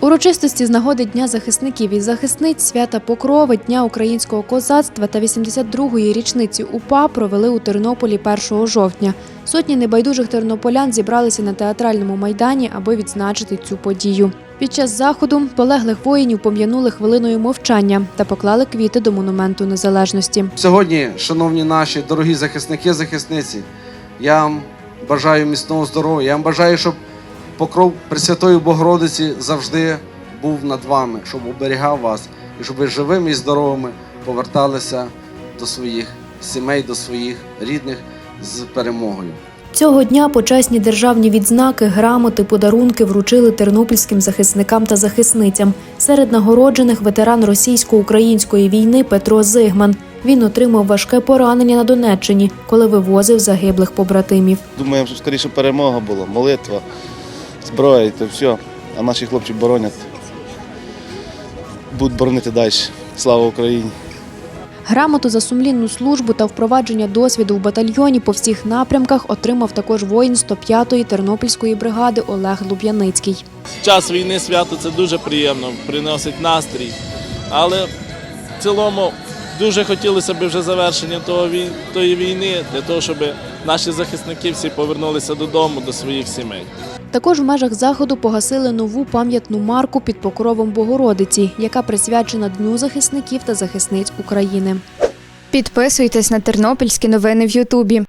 Урочистості з нагоди Дня захисників і захисниць свята Покрови, Дня українського козацтва та 82-ї річниці УПА провели у Тернополі 1 жовтня. Сотні небайдужих тернополян зібралися на театральному майдані, аби відзначити цю подію. Під час заходу полеглих воїнів пом'янули хвилиною мовчання та поклали квіти до монументу незалежності. Сьогодні, шановні наші дорогі захисники, захисниці, я вам бажаю міцного здоров'я. Я вам бажаю, щоб покров Пресвятої Богородиці завжди був над вами, щоб оберігав вас, і щоб ви живими і здоровими поверталися до своїх сімей, до своїх рідних з перемогою. Цього дня почесні державні відзнаки, грамоти, подарунки вручили тернопільським захисникам та захисницям. Серед нагороджених ветеран російсько-української війни Петро Зигман. Він отримав важке поранення на Донеччині, коли вивозив загиблих побратимів. Думаємо, що скоріше перемога була, молитва, зброя і то все. А наші хлопці боронять. Будуть боронити далі. Слава Україні! Грамоту за сумлінну службу та впровадження досвіду в батальйоні по всіх напрямках отримав також воїн 105-ї тернопільської бригади Олег Луб'яницький. Час війни свято це дуже приємно, приносить настрій. Але в цілому дуже хотілося б вже завершення того тої війни для того, щоб наші захисники всі повернулися додому, до своїх сімей. Також в межах заходу погасили нову пам'ятну марку під покровом Богородиці, яка присвячена Дню захисників та захисниць України. Підписуйтесь на тернопільські новини в Ютубі.